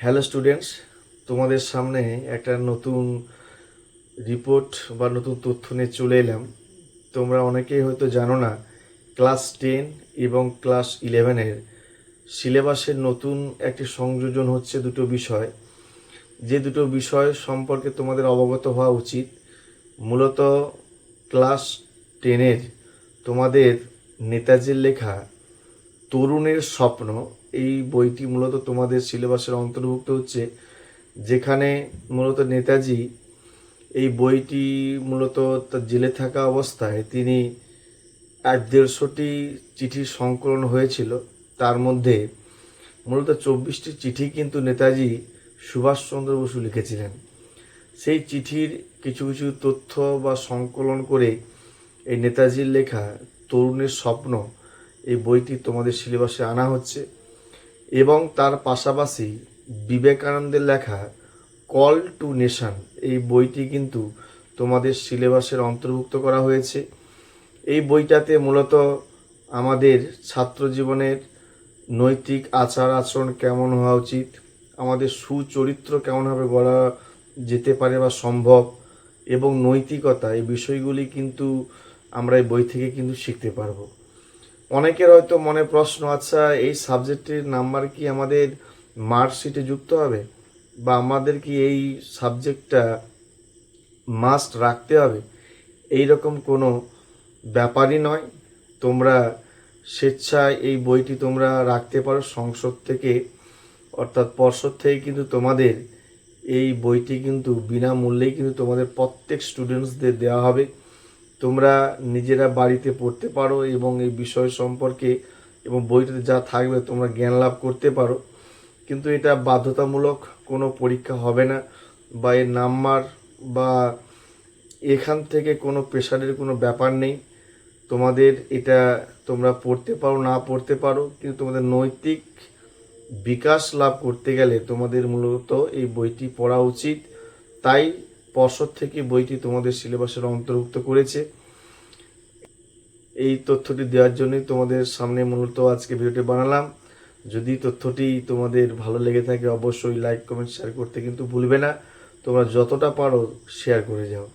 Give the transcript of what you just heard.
Hello students তোমাদের সামনে একটা নতুন রিপোর্ট বা নতুন তথ্য নিয়ে চলে এলাম। তোমরা অনেকেই হয়তো জানো না ক্লাস টেন এবং ক্লাস ইলেভেনের সিলেবাসের নতুন একটি সংযোজন হচ্ছে দুটো বিষয়। যে দুটো বিষয় সম্পর্কে তোমাদের অবগত হওয়া উচিত, মূলত ক্লাস টেনের তোমাদের নেতাজির লেখা, তরুণের স্বপ্ন এই বইটি মূলত তোমাদের সিলেবাসের অন্তর্ভুক্ত হচ্ছে, যেখানে মূলত নেতাজি এই বইটি মূলত তার জেলে থাকা অবস্থায় তিনি এক দেড়শোটি চিঠির সংকলন হয়েছিল। তার মধ্যে মূলত চব্বিশটি চিঠি কিন্তু নেতাজি সুভাষচন্দ্র বসু লিখেছিলেন। সেই চিঠির কিছু কিছু তথ্য বা সংকলন করে এই নেতাজির লেখা তরুণের স্বপ্ন এই বইটি তোমাদের সিলেবাসে আনা হচ্ছে। এবং তার পাশাপাশি বিবেকানন্দের লেখা কল টু নেশান, এই বইটি কিন্তু তোমাদের সিলেবাসের অন্তর্ভুক্ত করা হয়েছে। এই বইটাতে মূলত আমাদের ছাত্র জীবনের নৈতিক আচার আচরণ কেমন হওয়া উচিত, আমাদের সুচরিত্র কেমনভাবে গড়া যেতে পারে বা সম্ভব, এবং নৈতিকতা, এই বিষয়গুলি কিন্তু আমরা এই বই থেকে কিন্তু শিখতে পারব। অনেকের হয়তো মনে প্রশ্ন আচ্ছা এই সাবজেক্টের নাম্বার কি আমাদের মার্কশিটে যুক্ত হবে? বা আমাদের কি এই সাবজেক্টটা মাস্ট রাখতে হবে? এই রকম কোনো ব্যাপারই নয়। তোমরা স্বেচ্ছায় এই বইটি তোমরা রাখতে পারো সংসদ থেকে, অর্থাৎ পর্ষদ থেকে, কিন্তু তোমাদের এই বইটি কিন্তু বিনামূল্যেই কিন্তু তোমাদের প্রত্যেক স্টুডেন্টসদের দেওয়া হবে। তোমরা নিজেরা বাড়িতে পড়তে পারো এবং এই বিষয় সম্পর্কে এবং বইটাতে যা থাকবে তোমরা জ্ঞান লাভ করতে পারো। কিন্তু এটা বাধ্যতামূলক কোনো পরীক্ষা হবে না বা এর নাম্বার বা এখান থেকে কোনো প্রেশারের কোনো ব্যাপার নেই। তোমাদের এটা তোমরা পড়তে পারো, না পড়তে পারো, কিন্তু তোমাদের নৈতিক বিকাশ লাভ করতে গেলে তোমাদের মূলত এই বইটি পড়া উচিত। তাই পর্ষদ থেকে বইটি তোমাদের সিলেবাসের অন্তর্ভুক্ত করেছে। এই তথ্যটি দেওয়ার জন্যই তোমাদের সামনে মূলত আজকে ভিডিওটি বানালাম। যদি তথ্যটি তোমাদের ভালো লেগে থাকে, অবশ্যই লাইক কমেন্ট শেয়ার করতে কিন্তু ভুলবে না। তোমরা যতটা পারো শেয়ার করে যাও।